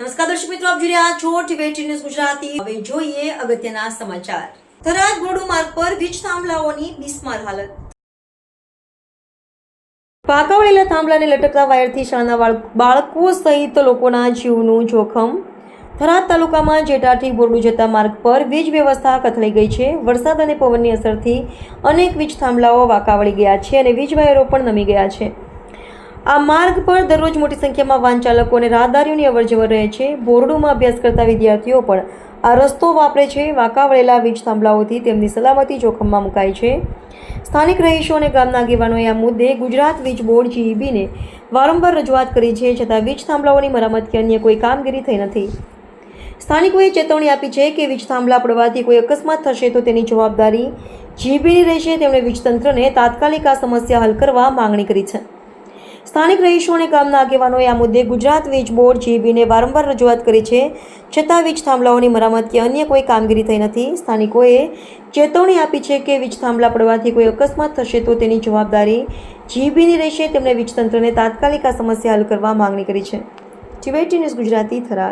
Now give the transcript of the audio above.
નમસ્કાર દર્શક મિત્રો, આપ જોઈ રહ્યા છો ટીવી ન્યૂઝ ગુજરાતી. હવે જોઈએ અગત્યના સમાચાર. થરાદ બોરડુ માર્ગ પર વીજ થાંભલાઓની બિસ્માર હાલત. પાકાવળેલા થાંભલાને લટકતા વાયરથી શાળાના બાળકો સહિત લોકોના જીવનું જોખમ. થરાદ તાલુકામાં જેટાથી બોરડુ જતા માર્ગ પર વીજ વ્યવસ્થા કથળી ગઈ છે. વરસાદ અને પવનની અસરથી અનેક વીજ થાંભલાઓ વાંકા વળી ગયા છે અને વીજ વાયરો પણ નમી ગયા છે. આ માર્ગ પર દરરોજ મોટી સંખ્યામાં વાહન ચાલકો અને રાહદારીઓની અવરજવર રહે છે. બોરડોમાં અભ્યાસ કરતા વિદ્યાર્થીઓ પણ આ રસ્તો વાપરે છે. વાંકા વળેલા વીજ થાંભલાઓથી તેમની સલામતી જોખમમાં મુકાય છે. સ્થાનિક રહીશો અને ગામના આગેવાનોએ આ મુદ્દે ગુજરાત વીજ બોર્ડ જીઈબીને વારંવાર રજૂઆત કરી છે, છતાં વીજ થાંભલાઓની મરામત કે અન્ય કોઈ કામગીરી થઈ નથી. સ્થાનિકોએ ચેતવણી આપી છે કે વીજ થાંભલા પડવાથી કોઈ અકસ્માત થશે તો તેની જવાબદારી જીબીની રહેશે. તેમણે વીજતંત્રને તાત્કાલિક આ સમસ્યા હલ કરવા માંગણી કરી છે. સ્થાનિક રહીશો અને ગામના આગેવાનોએ આ મુદ્દે ગુજરાત વીજ બોર્ડ જીબીને વારંવાર રજૂઆત કરી છે. છતાં વીજ થાંભલાઓની મરામત કે અન્ય કોઈ કામગીરી થઈ નથી. સ્થાનિકોએ ચેતવણી આપી છે કે વીજ થાંભલા પડવાથી કોઈ અકસ્માત થશે તો તેની જવાબદારી જીબીની રહેશે. તેમણે વીજતંત્રને તાત્કાલિક આ સમસ્યા હલ કરવા માંગણી કરી છે. ટીવેટી ન્યૂઝ ગુજરાતી થરાદ.